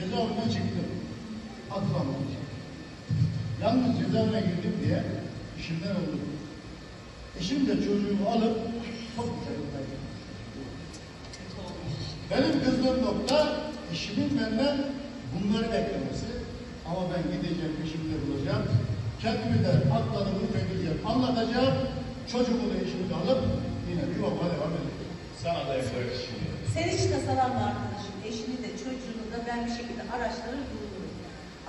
cezaevine çıktım. Atılanmak için. Yalnız cezaevine girdim diye işimden oldum. Eşim de çocuğumu alıp çok güzel. Benim kızdığım nokta eşimin benden bunları beklemesi. Ama ben gideceğim, peşimde bulacağım. Kendimi de haklarımı ödeyeceğim, anlatacağım. Çocuğumu da eşimi de alıp yine bir yoluma devam edeceğim. Sana da yapacak şimdi. Sen hiç tasalanma arkadaşım. Ben bir şekilde araştırır bulurum.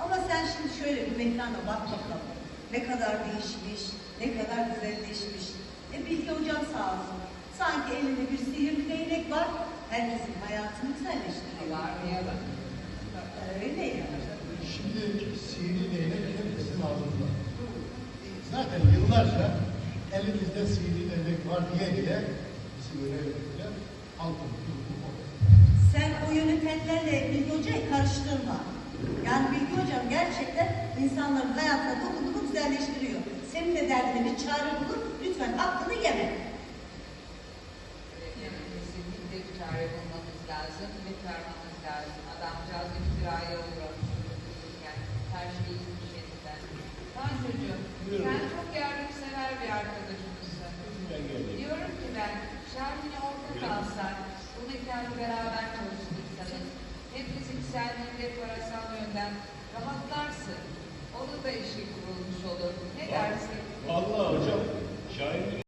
Ama sen şimdi şöyle bir mekana bak bakalım. Ne kadar değişmiş, ne kadar güzelleşmiş. E Bilge hocam sağ olsun. Sanki elinde bir sihirli değnek var. Herkesin hayatını güzelleştiriyor. Varmayalım. Öyle ya. Şimdi sihirli değnek hepimizin ağzında. Zaten yıllarca elimizde sihirli değnek var diye diye bizi böyle. Halkın hizmetlerle Bilgi Hoca'yı karıştırma. Yani Bilgi Hocam gerçekten insanların hayatına dokunduğunu güzelleştiriyor. Senin de derdine bir çare bulur, lütfen aklını yeme. Yani kesinlikle bir çare bulmamız lazım ve çağırmamız lazım. Adamcağız bir kiraya uğramış. Yani her şeyi işlerinden. Lan çocuğum, sen çok yardımsever bir arkadaşımızsın. Diyorum ki ben, Şermin'e ortak alsan, bunu kendi beraber çalışırız. rahatlarsın. Onun da işi kurulmuş olur.